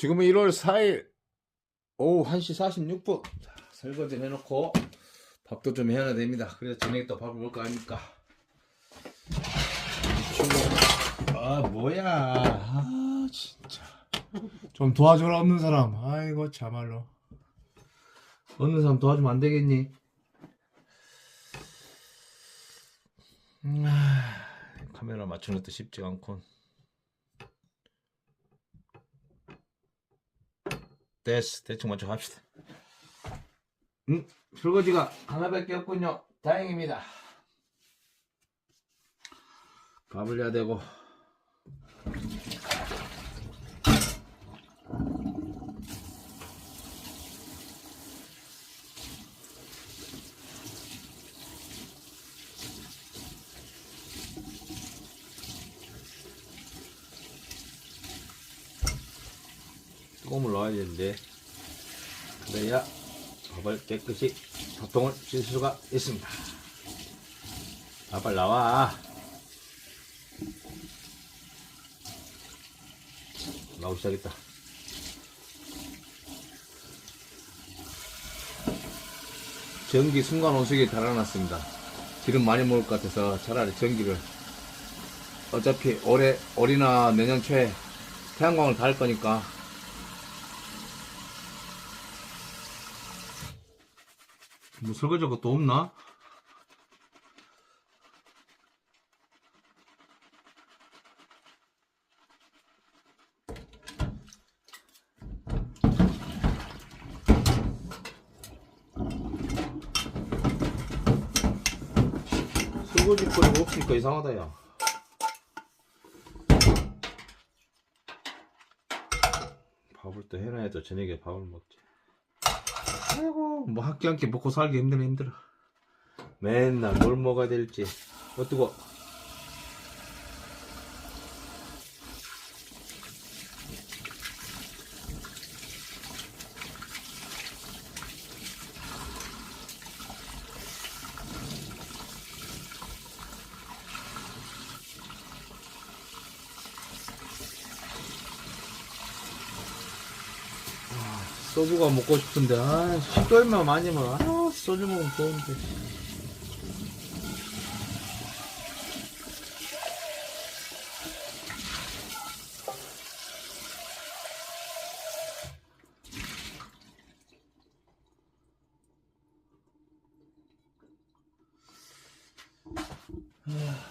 지금은 1월 4일 오후 1시 46분 자, 설거지 해놓고 밥도 좀 해야 됩니다 그래서 저녁에 또 밥을 먹을 거 아닙니까 아 뭐야 아 진짜 좀 도와줘라 없는 사람. 아이고 참말로. 어느 사람 도와주면 안 되겠니? 음, 아, 카메라 맞추는 것도 쉽지 않군 됐어. 대충 맞춰 갑시다. 음, 설거지가 하나밖에 없군요. 다행입니다. 밥을 해야 되고 물 넣어야 되는데. 그래야 밥을 깨끗이 밥통을 씻을 수가 있습니다. 밥을 나와. 나오기 시작했다. 전기 순간 온수기 달아놨습니다. 기름 많이 먹을 것 같아서 차라리 전기를. 어차피 올해 올이나 내년 초에 태양광을 달 거니까 뭐 설거지 할 것도 없나? 설거지 거리가 없으니까 이상하다 야. 밥을 또 해놔야 또 저녁에 밥을 먹지 아이고. 뭐 학기 한끼 먹고 살기 힘드네 힘들어. 맨날 뭘 먹어야 될지. 어 뜨거 소주가 먹고 싶은데 아 식도염만 많이 먹어 아 소주 먹으면 좋은데 아.